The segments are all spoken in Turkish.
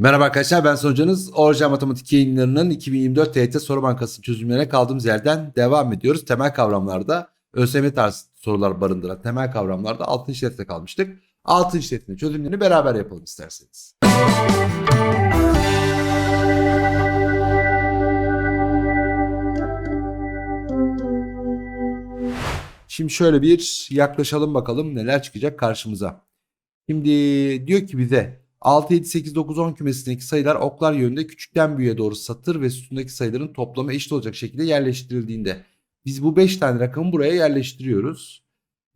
Merhaba arkadaşlar ben Sonucanız. Orijinal Matematik yayınlarının 2024 TYT Soru Bankası çözümlerine kaldığımız yerden devam ediyoruz. Temel kavramlarda ÖSYM tarzı sorular barındıran temel kavramlarda 6. şerifte kalmıştık. 6. şerifin çözümlerini beraber yapalım isterseniz. Şimdi şöyle bir yaklaşalım bakalım neler çıkacak karşımıza. Şimdi diyor ki bize 6, 7, 8, 9, 10 kümesindeki sayılar oklar yönünde küçükten büyüğe doğru satır ve sütundaki sayıların toplamı eşit olacak şekilde yerleştirildiğinde biz bu 5 tane rakamı buraya yerleştiriyoruz.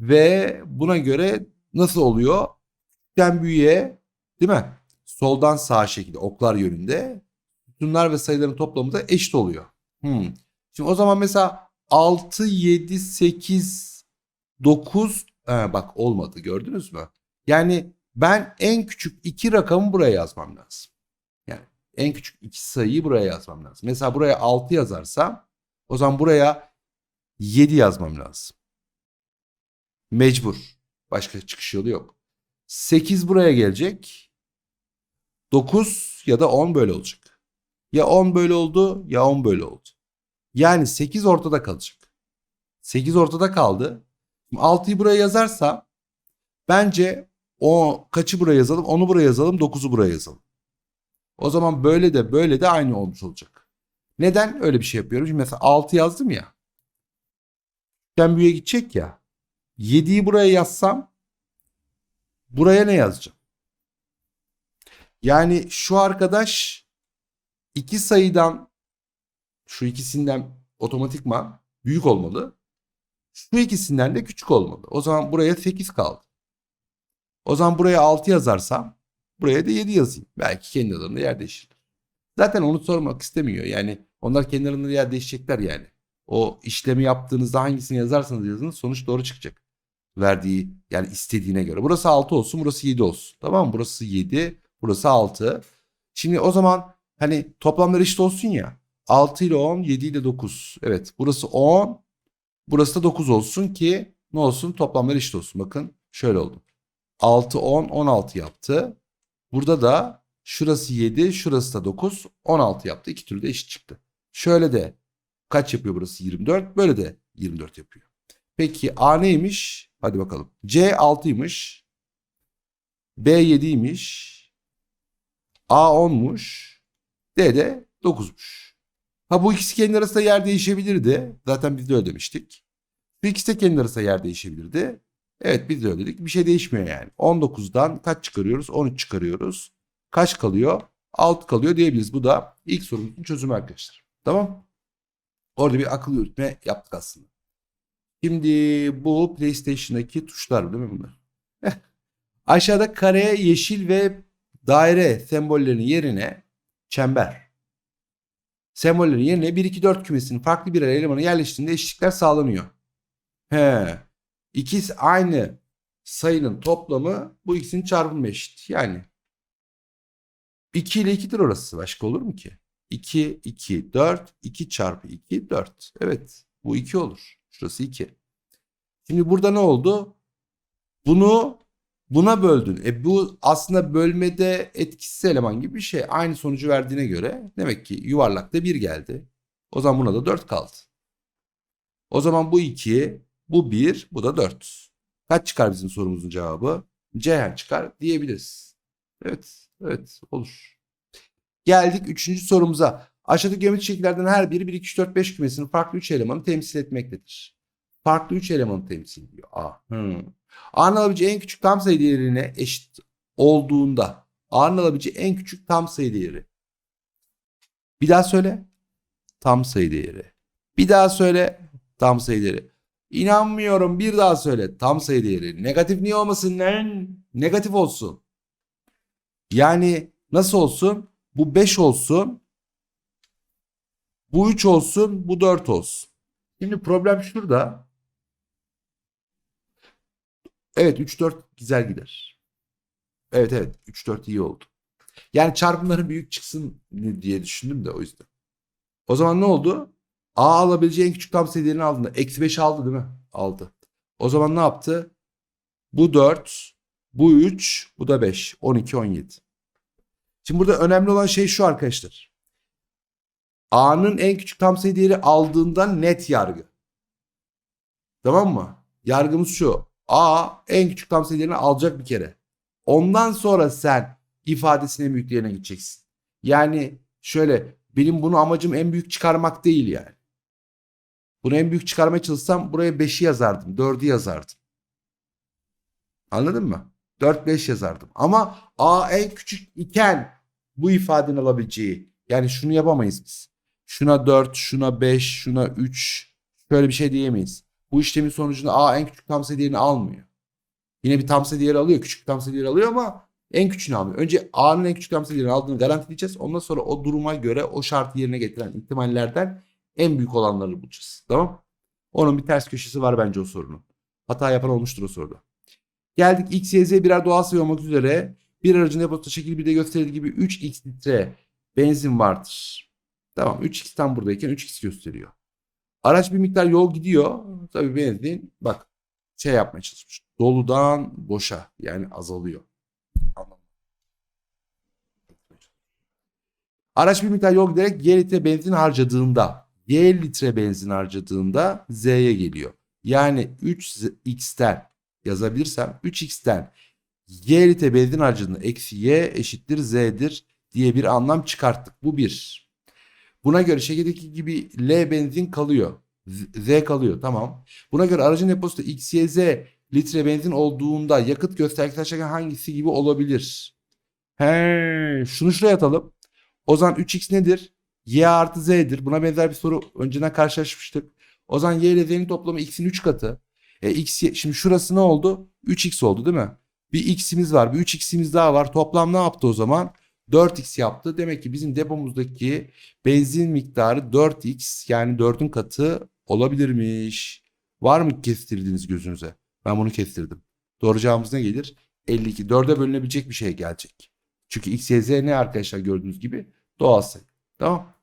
Ve buna göre nasıl oluyor? Küçükten büyüğe değil mi? Soldan sağa şekilde oklar yönünde sütunlar ve sayıların toplamı da eşit oluyor. Hmm. Şimdi o zaman mesela 6, 7, 8, 9 ha, bak olmadı gördünüz mü? Yani ben en küçük iki rakamı buraya yazmam lazım. Yani en küçük iki sayıyı buraya yazmam lazım. Mesela buraya 6 yazarsam o zaman buraya 7 yazmam lazım. Mecbur. Başka çıkış yolu yok. 8 buraya gelecek. 9 ya da 10 böyle olacak. Ya 10 böyle oldu ya 10 böyle oldu. Yani 8 ortada kalacak. 8 ortada kaldı. 6'yı buraya yazarsam bence o kaçı buraya yazalım? 10'u buraya yazalım, 9'u buraya yazalım. O zaman böyle de böyle de aynı olmuş olacak. Neden öyle bir şey yapıyorum? Şimdi mesela 6 yazdım ya. Ben büyüğe gidecek ya. 7'yi buraya yazsam buraya ne yazacağım? Yani şu arkadaş iki sayıdan şu ikisinden otomatikman büyük olmalı. Şu ikisinden de küçük olmalı. O zaman buraya 8 kaldı. O zaman buraya 6 yazarsam buraya da 7 yazayım. Belki kendi aralarında yer değişir. Zaten onu sormak istemiyor. Yani onlar kendi aralarında yer değişecekler yani. O işlemi yaptığınızda hangisini yazarsanız yazın sonuç doğru çıkacak. Verdiği yani istediğine göre. Burası 6 olsun burası 7 olsun. Tamam? Burası 7 burası 6. Şimdi o zaman hani toplamlar eşit olsun ya. 6 ile 10 7 ile 9. Evet burası 10 burası da 9 olsun ki ne olsun toplamlar eşit olsun. Bakın şöyle oldu. 6, 10, 16 yaptı. Burada da şurası 7, şurası da 9, 16 yaptı. İki türlü de eşit çıktı. Şöyle de kaç yapıyor burası? 24. Böyle de 24 yapıyor. Peki A neymiş? Hadi bakalım. C 6'ymış. B 7'ymiş. A 10'muş. D de 9'muş. Ha bu ikisi kendi arasında yer değişebilirdi. Zaten biz de öyle demiştik. Bu ikisi de kendi arasında yer değişebilirdi. Evet biz de öyle dedik. Bir şey değişmiyor yani. 19'dan kaç çıkarıyoruz? 13 çıkarıyoruz. Kaç kalıyor? 6 kalıyor diyebiliriz. Bu da ilk sorumuzun çözümü arkadaşlar. Tamam. Orada bir akıl yürütme yaptık aslında. Şimdi bu PlayStation'daki tuşlar değil mi bunlar? Aşağıda kare, yeşil ve daire sembollerinin yerine çember. Sembollerin yerine 1, 2, 4 kümesinin farklı birer elemanı yerleştiğinde eşitlikler sağlanıyor. He. İkisi aynı sayının toplamı bu ikisinin çarpımı eşit. Yani 2 ile 2'dir orası. Başka olur mu ki? 2, 2, 4. 2 çarpı 2, 4. Evet. Bu 2 olur. Şurası 2. Şimdi burada ne oldu? Bunu buna böldün. E bu aslında bölmede etkisiz eleman gibi bir şey. Aynı sonucu verdiğine göre demek ki yuvarlakta 1 geldi. O zaman buna da 4 kaldı. O zaman bu 2, bu 1, bu da 4. Kaç çıkar bizim sorumuzun cevabı? Ceyhan çıkar diyebiliriz. Evet, evet olur. Geldik üçüncü sorumuza. Aşağıdaki geometrik şekillerden her biri 1, 2, 3, 4, 5 kümesinin farklı 3 elemanı temsil etmektedir. Farklı 3 elemanı temsil ediyor. A. Hmm. A'nın alabileceği en küçük tam sayı değerine eşit olduğunda A'nın alabileceği en küçük tam sayı değeri. Bir daha söyle. Tam sayı değeri. Bir daha söyle. Tam sayı değeri. İnanmıyorum bir daha söyle. Tam sayı değeri. Negatif niye olmasın lan? Negatif olsun. Yani nasıl olsun? Bu 5 olsun. Bu 3 olsun. Bu 4 olsun. Şimdi problem şurada. Evet 3-4 güzel gider. Evet evet 3-4 iyi oldu. Yani çarpımları büyük çıksın diye düşündüm de o yüzden. O zaman ne oldu? A alabileceği en küçük tam sayı aldığında. Eksi 5 aldı değil mi? Aldı. O zaman ne yaptı? Bu 4, bu 3, bu da 5. 12, 17. Şimdi burada önemli olan şey şu arkadaşlar. A'nın en küçük tam sayı değeri aldığından net yargı. Tamam mı? Yargımız şu. A en küçük tam sayı değerini alacak bir kere. Ondan sonra sen ifadesinin en büyük değerine gideceksin. Yani şöyle benim bunu amacım en büyük çıkarmak değil yani. Bunu en büyük çıkarmaya çalışsam buraya 5'i yazardım. 4'ü yazardım. Anladın mı? 4-5 yazardım. Ama A en küçük iken bu ifadenin alabileceği. Yani şunu yapamayız biz. Şuna 4, şuna 5, şuna 3. Böyle bir şey diyemeyiz. Bu işlemin sonucunda A en küçük tam sayı değerini almıyor. Yine bir tam sayı değeri alıyor. Küçük tam sayı değeri alıyor ama en küçüğünü almıyor. Önce A'nın en küçük tam sayı değerini aldığını garantileyeceğiz. Ondan sonra o duruma göre o şartı yerine getiren ihtimallerden en büyük olanları bulacağız. Tamam? Onun bir ters köşesi var bence o sorunun. Hata yapan olmuştur o soruda. Geldik X, Y, Z birer doğal sayı olmak üzere bir aracın deposu şekil 1'de gösterildiği gibi 3x litre benzin vardır. Tamam 3x tam buradayken 3x gösteriyor. Araç bir miktar yol gidiyor. Tabii benzin bak şey yapmaya çalışmış. Doludan boşa yani azalıyor. Araç bir miktar yol giderek Y litre benzin harcadığında Y litre benzin harcadığında Z'ye geliyor. Yani 3x'ten yazabilirsem 3x'ten y litre benzin harcadığında eksi y eşittir z'dir diye bir anlam çıkarttık. Bu bir. Buna göre şekildeki gibi L benzin kalıyor. Z, kalıyor tamam. Buna göre aracın deposu X, Y, Z litre benzin olduğunda yakıt göstergesi aşağıdaki hangisi gibi olabilir? He, şunu şuraya atalım. O zaman 3x nedir? Y artı Z'dir. Buna benzer bir soru önceden karşılaşmıştık. O zaman Y ile Z'nin toplamı X'in 3 katı. E, X, şimdi şurası ne oldu? 3x oldu değil mi? Bir x'imiz var, bir 3x'imiz daha var. Toplam ne yaptı o zaman? 4x yaptı. Demek ki bizim depomuzdaki benzin miktarı 4x yani 4'ün katı olabilirmiş. Var mı kestirdiğiniz gözünüze? Ben bunu kestirdim. Doğru cevabımız ne gelir? 52. 4'e bölünebilecek bir şey gelecek. Çünkü x, y, z ne arkadaşlar gördüğünüz gibi? Doğal sayı. Tamam.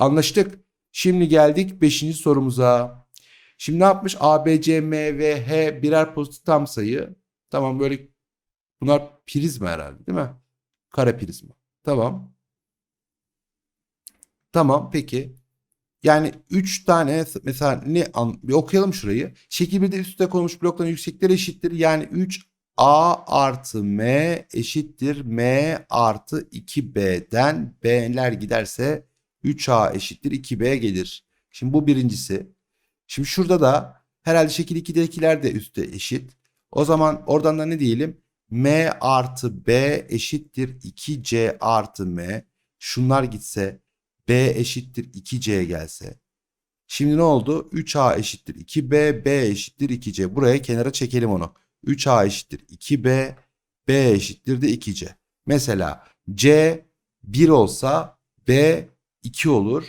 Anlaştık. Şimdi geldik 5. sorumuza. Şimdi ne yapmış? A, B, C, M ve H birer pozitif tam sayı. Tamam böyle bunlar prizma herhalde değil mi? Kare prizma. Tamam. Tamam peki. Yani 3 tane mesela ne bir okuyalım şurayı. Şekil 1'de üstte konmuş blokların yüksekleri eşittir. Yani 3 A artı M eşittir M artı 2B'den B'ler giderse 3A eşittir 2B gelir. Şimdi bu birincisi. Şimdi şurada da herhalde şekil 2'dekiler de üstte eşit. O zaman oradan da ne diyelim? M artı B eşittir 2C artı M. Şunlar gitse B eşittir 2C gelse. Şimdi ne oldu? 3A eşittir 2B, B eşittir 2C. Buraya kenara çekelim onu. 3A eşittir 2B, B eşittir de 2C. Mesela C 1 olsa B 2 olur.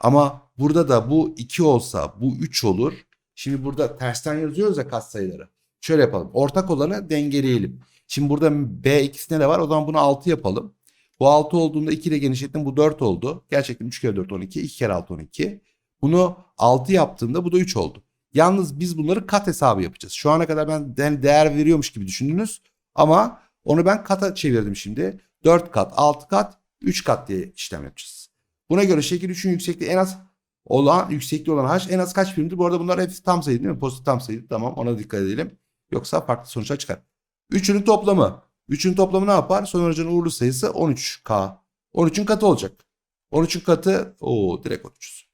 Ama burada da bu 2 olsa bu 3 olur. Şimdi burada tersten yazıyoruz ya katsayıları. Şöyle yapalım. Ortak olanı dengeleyelim. Şimdi burada B ikisine de var. O zaman bunu 6 yapalım. Bu 6 olduğunda 2 ile genişlettim. Bu 4 oldu. Gerçekten 3 kere 4 12. 2 kere 6 12. Bunu 6 yaptığımda bu da 3 oldu. Yalnız biz bunları kat hesabı yapacağız. Şu ana kadar ben değer veriyormuş gibi düşündünüz. Ama onu ben kata çevirdim şimdi. 4 kat, 6 kat, 3 kat diye işlem yapacağız. Buna göre şekil 3'ün yüksekliği en az olan yüksekliği olan h en az kaç birimdir? Bu arada bunlar hepsi tam sayı değil mi? Pozitif tam sayı. Tamam ona dikkat edelim. Yoksa farklı sonuçlar çıkar. Üçünün toplamı. Üçünün toplamı ne yapar? Sonucun uğurlu sayısı 13K. 13'ün katı olacak. 13'ün katı o direkt 13.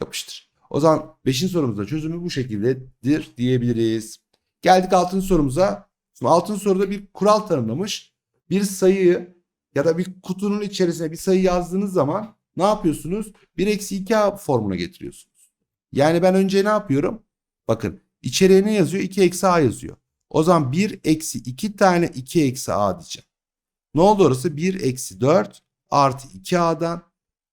Yapıştır. O zaman 5. sorumuzda çözümü bu şekildedir diyebiliriz. Geldik 6. sorumuza. Şimdi 6. soruda bir kural tanımlamış. Bir sayıyı ya da bir kutunun içerisine bir sayı yazdığınız zaman ne yapıyorsunuz? 1 eksi 2a formuna getiriyorsunuz. Yani ben önce ne yapıyorum? Bakın içeriye ne yazıyor? 2 eksi a yazıyor. O zaman 1 eksi 2 tane 2 eksi a diyeceğim. Ne oldu orası? 1 eksi 4 artı 2a'dan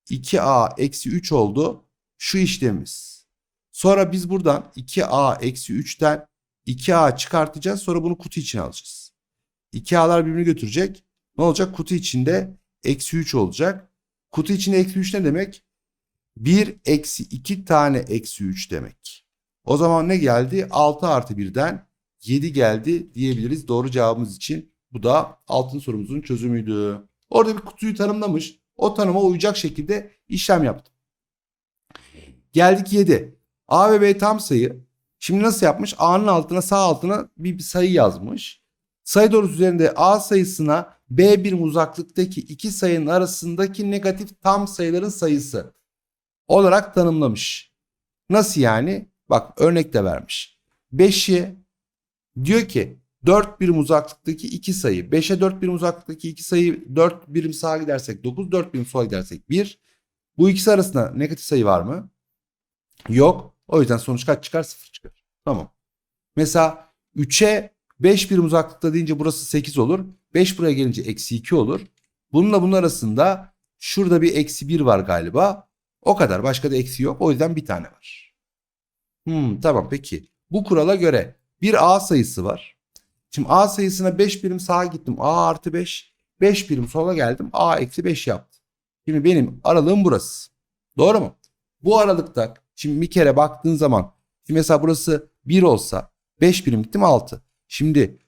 2a eksi 3 oldu. Şu işlemimiz. Sonra biz buradan 2a eksi 3'ten 2a çıkartacağız. Sonra bunu kutu içine alacağız. 2a'lar birbirini götürecek. Ne olacak? Kutu içinde eksi 3 olacak. Kutu içinde eksi 3 ne demek? 1 eksi 2 tane eksi 3 demek. O zaman ne geldi? 6 artı 1'den 7 geldi diyebiliriz doğru cevabımız için. Bu da altın sorumuzun çözümüydü. Orada bir kutuyu tanımlamış. O tanıma uyacak şekilde işlem yaptım. Geldik 7. A ve B tam sayı. Şimdi nasıl yapmış? A'nın altına sağ altına bir, bir sayı yazmış. Sayı doğrusu üzerinde A sayısına B birim uzaklıktaki iki sayının arasındaki negatif tam sayıların sayısı olarak tanımlamış. Nasıl yani? Bak örnek de vermiş. 5'i diyor ki 4 birim uzaklıktaki iki sayı. 5'e 4 birim uzaklıktaki iki sayı 4 birim sağa gidersek 9, 4 birim sola gidersek 1. Bu ikisi arasında negatif sayı var mı? Yok. O yüzden sonuç kaç çıkar? 0 çıkar. Tamam. Mesela 3'e 5 birim uzaklıkta deyince burası 8 olur. 5 buraya gelince eksi 2 olur. Bununla bunun arasında şurada bir eksi 1 var galiba. O kadar. Başka da eksi yok. O yüzden bir tane var. Hmm, tamam peki. Bu kurala göre bir A sayısı var. Şimdi A sayısına 5 birim sağa gittim. A artı 5. 5 birim sola geldim. A eksi 5 yaptı. Şimdi benim aralığım burası. Doğru mu? Bu aralıkta şimdi bir kere baktığın zaman şimdi mesela burası 1 olsa 5 birim gittim 6. Şimdi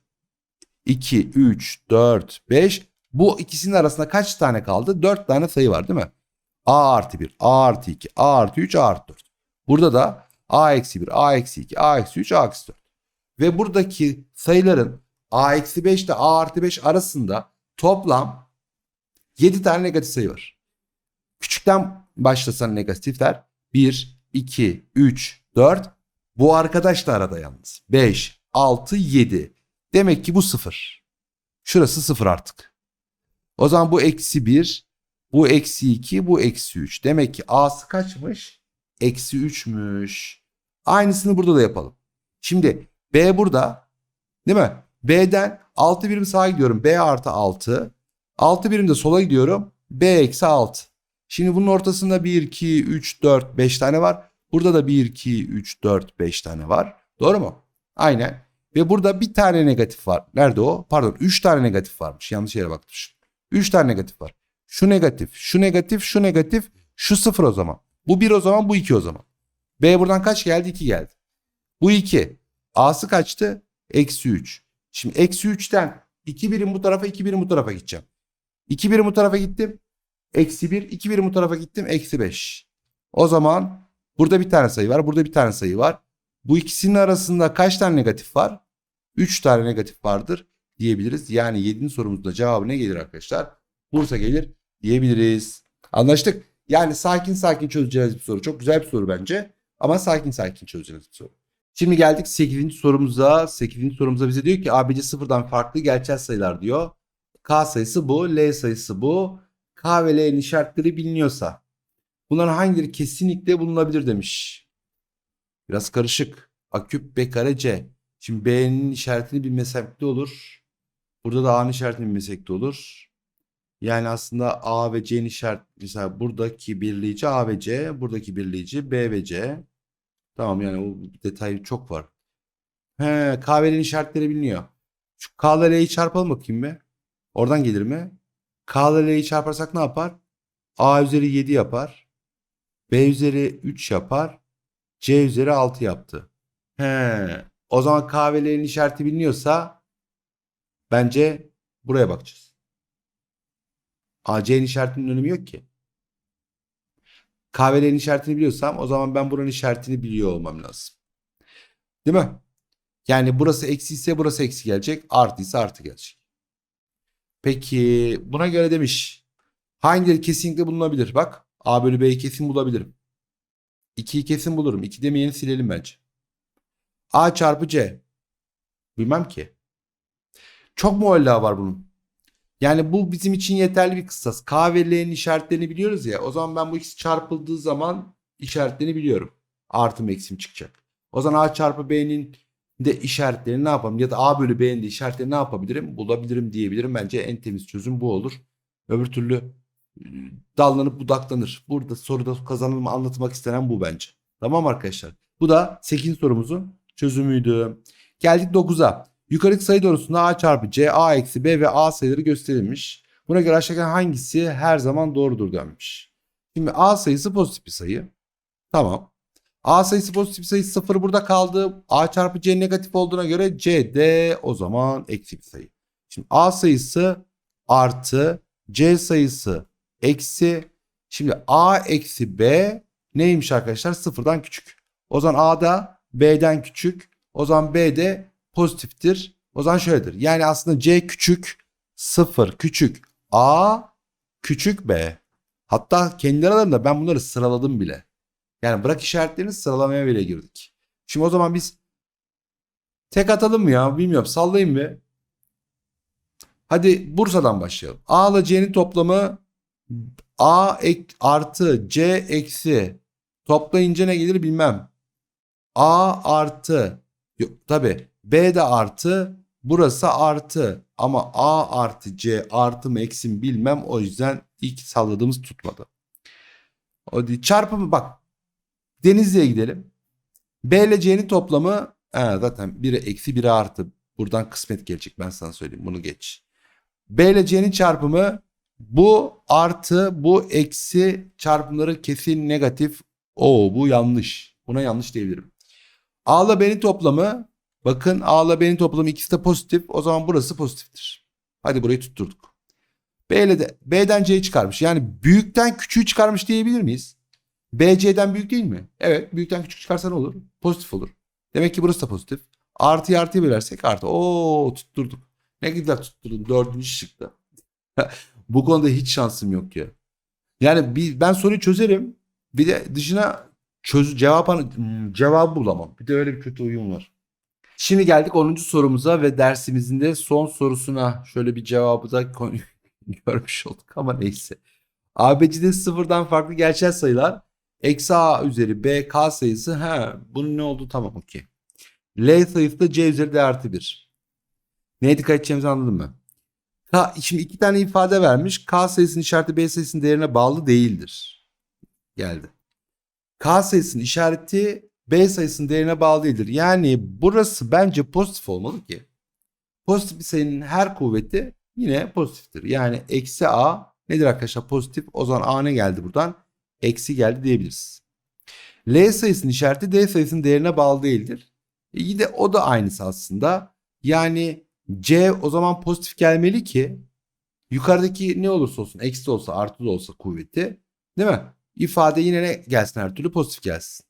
2, 3, 4, 5 bu ikisinin arasında kaç tane kaldı? 4 tane sayı var değil mi? A artı 1, A artı 2, A artı 3, A artı 4. Burada da A eksi 1, A eksi 2, A eksi 3, A eksi 4. Ve buradaki sayıların A eksi 5 ile A artı 5 arasında toplam 7 tane negatif sayı var. Küçükten başlasan negatifler 1, 2, 3, 4. Bu arkadaş da arada yalnız. 5, 6, 7. Demek ki bu 0. Şurası 0 artık. O zaman bu eksi 1, bu eksi 2, bu eksi 3. Demek ki A'sı kaçmış? Eksi 3'müş. Aynısını burada da yapalım. Şimdi B burada. Değil mi? B'den 6 birim sağa gidiyorum. B artı 6. 6 birim de sola gidiyorum. B eksi 6. Şimdi bunun ortasında 1, 2, 3, 4, 5 tane var. Burada da 1, 2, 3, 4, 5 tane var. Doğru mu? Aynen. Ve burada bir tane negatif var. Nerede o? Pardon 3 tane negatif varmış. Yanlış yere bakmışım. 3 tane negatif var. Şu negatif, şu negatif, şu negatif, şu 0 o zaman. Bu 1 o zaman, bu 2 o zaman. B buradan kaç geldi? 2 geldi. Bu 2. A'sı kaçtı? Eksi 3. Şimdi eksi 3'ten 2 birim bu tarafa 2 birim bu tarafa gideceğim. 2 birim bu tarafa gittim. Eksi 1. 2 birim bu tarafa gittim. Eksi 5. O zaman burada bir tane sayı var. Burada bir tane sayı var. Bu ikisinin arasında kaç tane negatif var? 3 tane negatif vardır diyebiliriz. Yani 7. sorumuzda cevabı ne gelir arkadaşlar? Bursa gelir diyebiliriz. Anlaştık. Yani sakin sakin çözeceğiz bir soru. Çok güzel bir soru bence. Ama sakin sakin çözeceğiz bir soru. Şimdi geldik 8. sorumuza. 8. sorumuza bize diyor ki ABC sıfırdan farklı gerçel sayılar diyor. K sayısı bu, L sayısı bu. K ve L'nin işaretleri biliniyorsa bunların hangileri kesinlikle bulunabilir demiş. Biraz karışık. A küp B kare C. Şimdi B'nin işaretini bilmesek de olur. Burada da A'nın işaretini bilmesek de olur. Yani aslında A ve C'nin işaret mesela buradaki birleyici A ve C, buradaki birleyici B ve C. Tamam yani o detay çok var. He, kahvenin işaretleri biliniyor. Şu K ile L'yi çarpalım bakayım be. Oradan gelir mi? K ile L'yi çarparsak ne yapar? A üzeri 7 yapar. B üzeri 3 yapar. C üzeri 6 yaptı. He. O zaman K ve L'nin işareti biliniyorsa bence buraya bakacağız. A, C'nin işaretinin önemi yok ki. K ve L'nin işaretini biliyorsam o zaman ben buranın işaretini biliyor olmam lazım. Değil mi? Yani burası eksi ise burası eksi gelecek. Artı ise artı gelecek. Peki buna göre demiş. Hangileri kesinlikle bulunabilir? Bak A bölü B'yi kesin bulabilirim. 2'yi kesin bulurum. 2 demeyeni silelim bence. A çarpı C. Bilmem ki. Çok mualla var bunun. Yani bu bizim için yeterli bir kıssas. K ve L'nin işaretlerini biliyoruz ya. O zaman ben bu ikisi çarpıldığı zaman işaretlerini biliyorum. Artım eksim çıkacak. O zaman A çarpı B'nin de işaretlerini ne yapalım? Ya da A bölü B'nin de işaretlerini ne yapabilirim? Bulabilirim diyebilirim. Bence en temiz çözüm bu olur. Öbür türlü e, dallanıp budaklanır. Burada soruda kazanılma anlatmak istenen bu bence. Tamam arkadaşlar. Bu da 8. sorumuzun çözümüydü. Geldik 9'a. Yukarıdaki sayı doğrusunda A çarpı C, A eksi B ve A sayıları gösterilmiş. Buna göre aşağıdaki hangisi her zaman doğrudur denmiş. Şimdi A sayısı pozitif bir sayı. Tamam. A sayısı pozitif sayı 0 burada kaldı. A çarpı C negatif olduğuna göre C de o zaman eksi bir sayı. Şimdi A sayısı artı C sayısı eksi. Şimdi A eksi B neymiş arkadaşlar? Sıfırdan küçük. O zaman A da B'den küçük. O zaman B de pozitiftir. O zaman şöyledir. Yani aslında C küçük, sıfır küçük A küçük B. Hatta kendi aralarında ben bunları sıraladım bile. Yani bırak işaretlerini sıralamaya bile girdik. Şimdi o zaman biz tek atalım mı ya? Bilmiyorum. Sallayayım bir. Hadi Bursa'dan başlayalım. A ile C'nin toplamı A ek, artı C eksi toplayınca ne gelir bilmem. A artı yok, tabi B de artı burası artı ama A artı C artı mı eksi mi bilmem o yüzden ilk salladığımız tutmadı. O. Çarpımı bak Denizli'ye gidelim. B ile C'nin toplamı he, zaten biri eksi biri artı. Buradan kısmet gelecek ben sana söyleyeyim bunu geç. B ile C'nin çarpımı bu artı bu eksi çarpımları kesin negatif. O bu yanlış. Buna yanlış diyebilirim. A ile B'nin toplamı bakın A ile B'nin toplamı ikisi de pozitif. O zaman burası pozitiftir. Hadi burayı tutturduk. B ile de B'den C'yi çıkarmış. Yani büyükten küçüğü çıkarmış diyebilir miyiz? B C'den büyük değil mi? Evet büyükten küçük çıkarsa ne olur? Pozitif olur. Demek ki burası da pozitif. Artıyı artıya bölersek artı. Oo tutturduk. Ne güzel tutturdum. Dördüncü çıktı. Bu konuda hiç şansım yok ya. Yani bir, ben soruyu çözerim. Bir de dışına çöz cevap cevabı bulamam. Bir de öyle bir kötü uyum var. Şimdi geldik 10. sorumuza ve dersimizin de son sorusuna şöyle bir cevabı da görmüş olduk ama neyse. ABC'de sıfırdan farklı gerçel sayılar eksi A üzeri B K sayısı ha bunun ne oldu tamam okey. L sayısı da C üzeri D artı 1. Neye dikkat edeceğimizi anladın mı? K, şimdi iki tane ifade vermiş. K sayısının işareti B sayısının değerine bağlı değildir. Geldi. K sayısının işareti B sayısının değerine bağlı değildir. Yani burası bence pozitif olmalı ki. Pozitif bir sayının her kuvveti yine pozitiftir. Yani eksi A nedir arkadaşlar pozitif? O zaman A ne geldi buradan? Eksi geldi diyebiliriz. L sayısının işareti D sayısının değerine bağlı değildir. E iyi de o da aynısı aslında. Yani C o zaman pozitif gelmeli ki yukarıdaki ne olursa olsun eksi olsa artı da olsa kuvveti değil mi? İfade yine ne gelsin her türlü pozitif gelsin.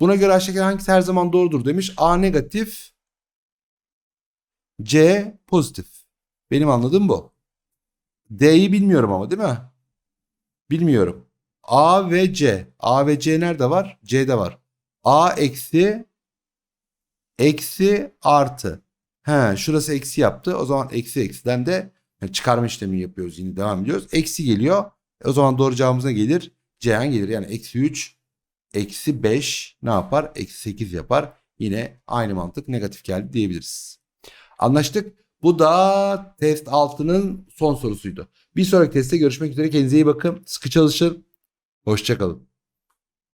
Buna göre aşağıdaki hangisi her zaman doğrudur demiş. A negatif C pozitif. Benim anladığım bu. D'yi bilmiyorum ama değil mi? Bilmiyorum. A ve C. A ve C nerede var? C'de var. A eksi eksi artı. He, şurası eksi yaptı. O zaman eksi eksiden de çıkarma işlemi yapıyoruz. Yine devam ediyoruz. Eksi geliyor. O zaman doğru cevabımız ne gelir? Ceyhan gelir. Yani eksi 3 eksi 5 ne yapar? Eksi 8 yapar. Yine aynı mantık negatif geldi diyebiliriz. Anlaştık. Bu da test 6'nın son sorusuydu. Bir sonraki testte görüşmek üzere. Kendinize iyi bakın. Sıkı çalışın. Hoşçakalın.